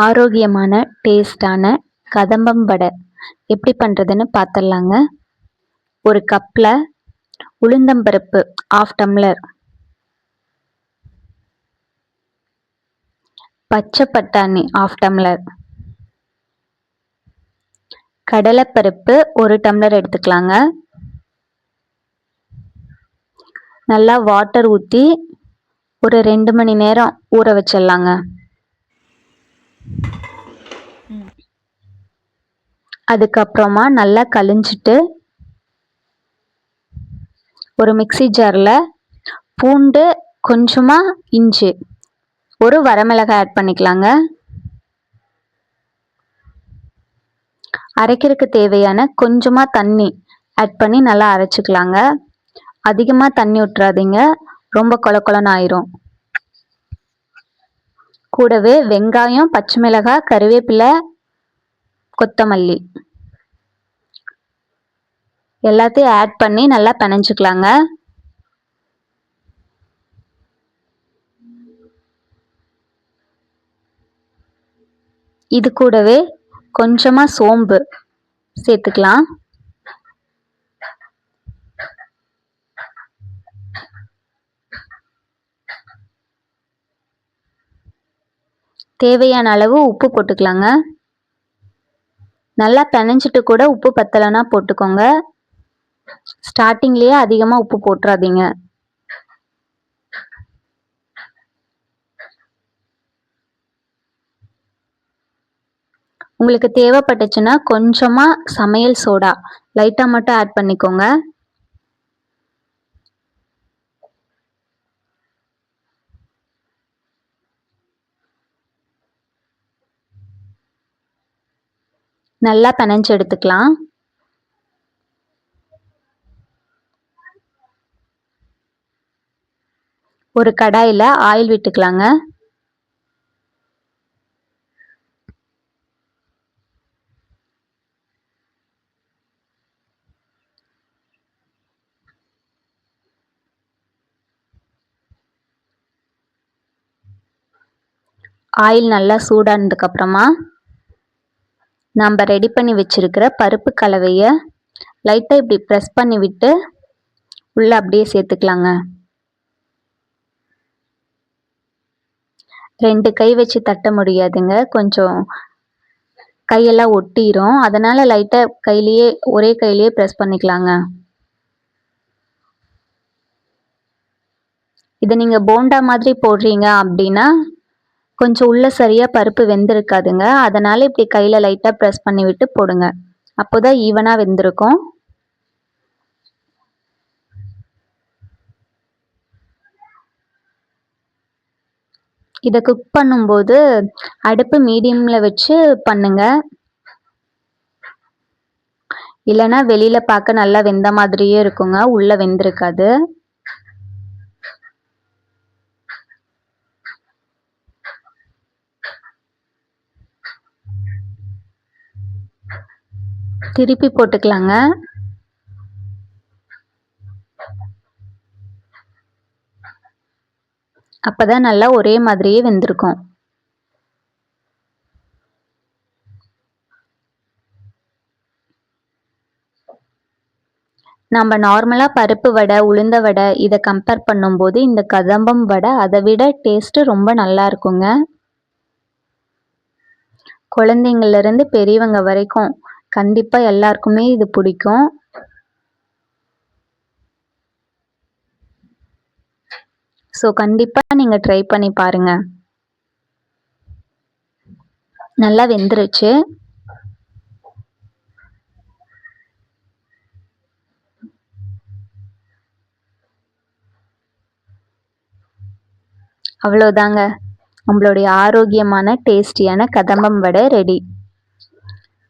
ஆரோக்கியமான டேஸ்டான கதம்பம் வடை. எப்படி பண்ணுறதுன்னு பார்த்துடலாங்க ஒரு கப்பில் உளுந்தம்பருப்பு ஆஃப் டம்ளர் பச்சை பட்டாணி ஆஃப் டம்ளர் கடலைப்பருப்பு ஒரு டம்ளர் எடுத்துக்கலாங்க. நல்லா வாட்டர் ஊற்றி ஒரு ரெண்டு மணி நேரம் ஊற வச்சிடலாங்க. அதுக்கப்புறமா நல்லா கழிஞ்சிட்டு ஒரு மிக்சி ஜாரில் பூண்டு கொஞ்சமாக இஞ்சி. ஒரு வரமிளகாய் ஆட் பண்ணிக்கலாங்க. அரைக்கிறதுக்கு தேவையான கொஞ்சமாக தண்ணி ஆட் பண்ணி நல்லா அரைச்சிக்கலாங்க. அதிகமாக தண்ணி விட்றாதீங்க ரொம்ப கொல கொலன்னு ஆயிரும். கூடவே வெங்காயம் பச்சை மிளகாய் கருவேப்பிலை கொத்தமல்லி. எல்லாத்தையும் ஆட் பண்ணி நல்லா பிணைஞ்சிக்கலாங்க. இது கூடவே கொஞ்சமாக சோம்பு சேர்த்துக்கலாம். தேவையான அளவு உப்பு போட்டுக்கலாங்க. நல்லா பிணைஞ்சிட்டு கூட உப்பு பத்தலைன்னா போட்டுக்கோங்க. ஸ்டார்டிங்லேயே அதிகமாக உப்பு போட்டுறாதீங்க. உங்களுக்கு தேவைப்பட்டுச்சுன்னா கொஞ்சமாக சமையல் சோடா. லைட்டாக மட்டும் ஆட் பண்ணிக்கோங்க. நல்லா பிணைஞ்சு எடுத்துக்கலாம். ஒரு கடாயில் ஆயில் விட்டுக்கலாங்க. ஆயில் நல்லா சூடானதுக்கப்புறமா நம்ம ரெடி பண்ணி வச்சுருக்கிற பருப்பு கலவையை லைட்டாக இப்படி ப்ரெஸ் பண்ணி விட்டு உள்ளே அப்படியே சேர்த்துக்கலாங்க. ரெண்டு கை வச்சு தட்ட முடியாதுங்க. கொஞ்சம் கையெல்லாம் ஒட்டிரும். அதனால் லைட்டாக கையிலேயே ஒரே கையிலேயே ப்ரெஸ் பண்ணிக்கலாங்க. இதை நீங்கள் போண்டா மாதிரி போடுறீங்க அப்படின்னா கொஞ்சம் உள்ளே சரியாக பருப்பு வெந்திருக்காதுங்க. அதனால் இப்படி கையில் லைட்டாக ப்ரெஸ் பண்ணி விட்டு போடுங்க. அப்போ தான் ஈவனாக வெந்திருக்கும். இதை குக் பண்ணும்போது அடுப்பு மீடியமில் வச்சு பண்ணுங்க. இல்லைன்னா வெளியில் பார்க்க நல்லா வெந்த மாதிரியே இருக்குங்க. உள்ளே வெந்திருக்காது. திருப்பி போட்டுக்கலாங்க. அப்போதான் நல்லா ஒரே மாதிரியே வெந்திருக்கும். நம்ம நார்மலாக பருப்பு வடை உளுந்த வடை இதை கம்பேர் பண்ணும்போது இந்த கதம்பம் வடை அதை விட டேஸ்ட்டு ரொம்ப நல்லா இருக்குங்க. குழந்தைங்கள்லேருந்து பெரியவங்க வரைக்கும் கண்டிப்பாக எல்லாருக்குமே இது பிடிக்கும். ஸோ கண்டிப்பாக நீங்கள் ட்ரை பண்ணி பாருங்கள் நல்லா வெந்துருச்சு. அவ்வளோதாங்க நம்மளுடைய ஆரோக்கியமான டேஸ்டியான கதம்பம் vada ready